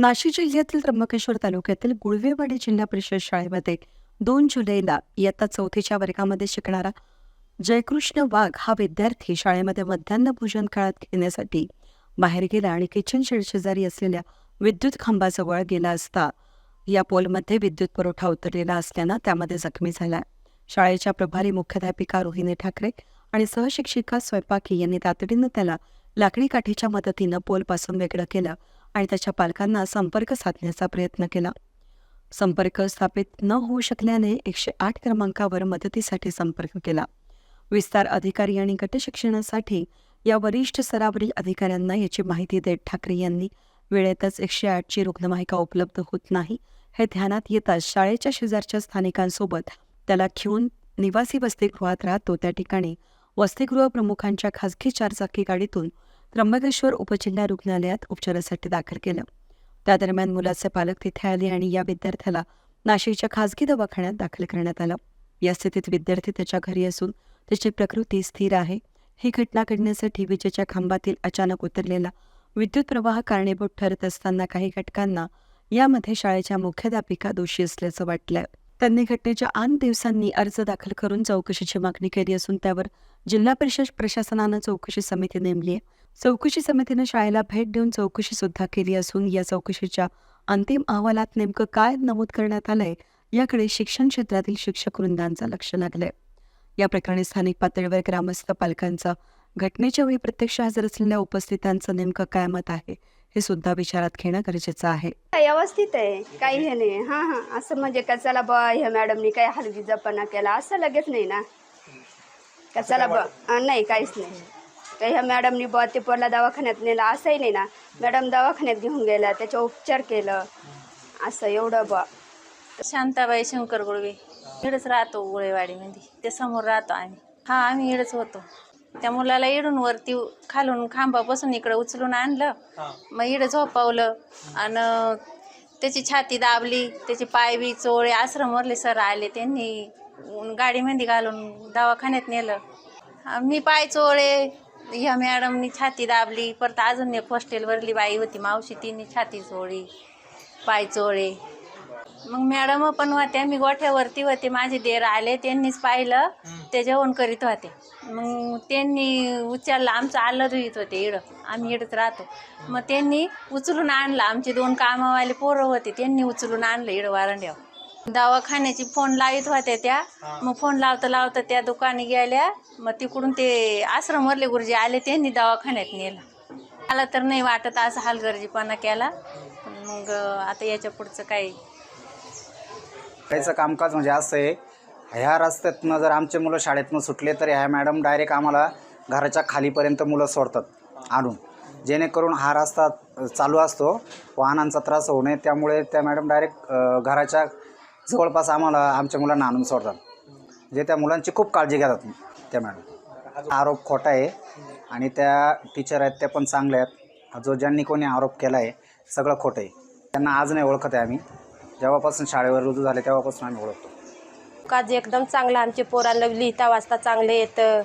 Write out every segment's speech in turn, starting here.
नाशिक जिल्ह्यातील त्र्यंबकेश्वर तालुक्यातील गुळवेवाडी जिल्हा परिषद शाळेमध्ये दोन जुलैला इयत्ता चौथीच्या वर्गामध्ये शिकणारा जयकृष्ण वाघ हा विद्यार्थी शाळेमध्ये मध्यान्ह भोजन काळात घेण्यासाठी बाहेर गेला आणि किचन शेड शेजारी असलेल्या विद्युत खांबाजवळ गेला असता. या पोलमध्ये विद्युत पुरवठा उतरलेला असल्यानं त्यामध्ये जखमी झाला. शाळेच्या प्रभारी मुख्याध्यापिका रोहिणी ठाकरे आणि सहशिक्षिका स्वयंपाकी यांनी तातडीनं त्याला लाकडी काठीच्या मदतीनं पोलपासून वेगळं केलं. आणि त्याच्या पालकांना संपर्क साधण्याचा प्रयत्न केला. संपर्क स्थापित न होऊ शकल्याने एकशे आठ क्रमांकावर मदतीसाठी संपर्क केला. विस्तार अधिकारी आणि गटशिक्षणासाठी या वरिष्ठ स्तरावरील अधिकाऱ्यांना याची माहिती देत ठाकरे यांनी वेळेतच एकशे आठची रुग्णवाहिका उपलब्ध होत नाही हे ध्यानात येताच शाळेच्या शेजारच्या स्थानिकांसोबत त्याला घेऊन निवासी वसतिगृहात राहतो त्या ठिकाणी वसतिगृह प्रमुखांच्या खासगी चारचाकी गाडीतून त्र्यंबकेश्वर उपजिल्हा रुग्णालयात उपचारासाठी दाखल केलं. त्या दरम्यान मुलाचे पालक तिथे आले आणि या विद्यार्थ्याला नाशिकच्या खासगी दवाखान्यात दाखल करण्यात आलं. या स्थितीत विद्यार्थी त्याच्या घरी असून त्याची प्रकृती स्थिर आहे. ही घटना घडण्यासाठी विजेच्या खांबातील अचानक उतरलेला विद्युत प्रवाह कारणीभूत ठरत असताना काही घटकांना यामध्ये शाळेच्या मुख्याध्यापिका दोषी असल्याचं वाटलं त्यांनी घटनेच्या आठ दिवसांनी अर्ज दाखल करून चौकशीची मागणी केली असून त्यावर जिल्हा परिषद प्रशासनानं चौकशी समिती नेमली आहे. चौकशी समितीनं शाळेला भेट देऊन चौकशी सुद्धा केली असून या चौकशीच्या अंतिम अहवालात नेमकं काय नमूद करण्यात आलंय याकडे शिक्षण क्षेत्रातील शिक्षक वृंदांचं लक्ष लागलंय. या प्रकरणी स्थानिक पातळीवर ग्रामस्थ पालकांचा घटनेच्या वेळी प्रत्यक्ष हजर असलेल्या उपस्थितांचं नेमकं काय मत आहे हे सुद्धा विचारात घेणं गरजेचं आहे. व्यवस्थित आहे? काही हे नाही? हा हा. असं म्हणजे का चला बा ह्या मॅडमनी काही हलगीजापणा केला? असं लगेच नाही ना. का चला बा नाही? काहीच नाही. का ह्या मॅडमनी बा ते पोरला दवाखान्यात नेला असंही नाही ना. मॅडम दवाखान्यात घेऊन गेल्या त्याचा उपचार केलं. असं एवढं बा शांताबाई शंकर गुळवे. इकडंच राहतो गुळेवाडीमध्ये. ते समोर राहतो आम्ही. हा आम्ही इकडंच होतो. त्या मुलाला इडून वरती खालून खांबापासून इकडं उचलून आणलं. मग इकडं झोपवलं. आणि त्याची छाती दाबली त्याचे पाय बी चोळे आश्रमवरले सर आले त्यांनी गाडीमध्ये घालून दवाखान्यात नेलं. मी पाय चोळे ह्या मॅडमनी छाती दाबली परत अजून एक हॉस्टेलवरली बाई होती मावशी तिने छाती चोळी पाय चोळे. मग मॅडम पण होत्या मी गोठ्यावरती होते माझे देर आले त्यांनीच पाहिलं ते जेवण करीत होते. मग त्यांनी उचललं आमचं आलं येत होते इडं आम्ही इडत राहतो. मग त्यांनी उचलून आणलं आमचे दोन कामावाले पोरं होते त्यांनी उचलून आणलं इडं वारंड्यावर. दवाखान्याची फोन लावित होत्या त्या. मग फोन लावता लावता त्या दुकानी गेल्या. मग तिकडून ते आश्रमवरले गुरुजी आले त्यांनी दवाखान्यात नेलं. मला तर नाही वाटत असं हलगर्जीपणा केला. पण मग आता याच्या पुढचं काही त्याचं कामकाज म्हणजे असं आहे ह्या रस्त्यातनं जर आमचे मुलं शाळेतनं सुटले तर ह्या मॅडम डायरेक्ट आम्हाला घराच्या खालीपर्यंत मुलं सोडतात आणून. जेणेकरून हा रस्ता चालू असतो वाहनांचा त्रास होऊ नये. त्यामुळे त्या मॅडम डायरेक्ट घराच्या जवळपास आम्हाला आमच्या मुलांना आणून सोडतात. जे त्या मुलांची खूप काळजी घेतात त्या मॅडम. आरोप खोटा आहे आणि त्या टीचर आहेत त्या पण चांगल्या आहेत. जो ज्यांनी कोणी आरोप केला आहे सगळं खोटं आहे. त्यांना आज नाही ओळखत आहे आम्ही. जेव्हापासून शाळेवर रुजू झाले तेव्हापासून आम्ही ओळखतो. काज एकदम चांगलं आमचे पोरांना लिहिता वाचता चांगले येतं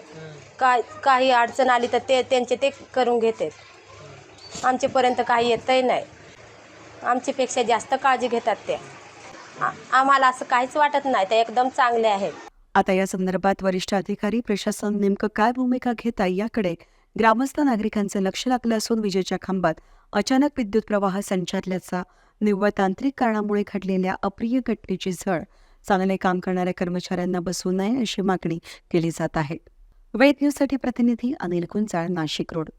काय काही अडचण आली तर ते त्यांचे ते करून घेतात. आमच्यापर्यंत काही येतही नाही. आमच्यापेक्षा जास्त काळजी घेतात त्या. आम्हाला असं काहीच वाटत नाही ते एकदम चांगले आहेत. आता या संदर्भात वरिष्ठ अधिकारी प्रशासन नेमकं काय भूमिका घेत आहे याकडे ग्रामस्थ नागरिकांचं लक्ष लागलं असून विजेच्या खांबात अचानक विद्युत प्रवाह संचारल्याचा निव्वळ तांत्रिक कारणामुळे घडलेल्या अप्रिय घटनेची झळ चांगले काम करणाऱ्या कर्मचाऱ्यांना बसू नये अशी मागणी केली जात आहे. वेद न्यूजसाठी प्रतिनिधी अनिल कुंचाळ नाशिक रोड.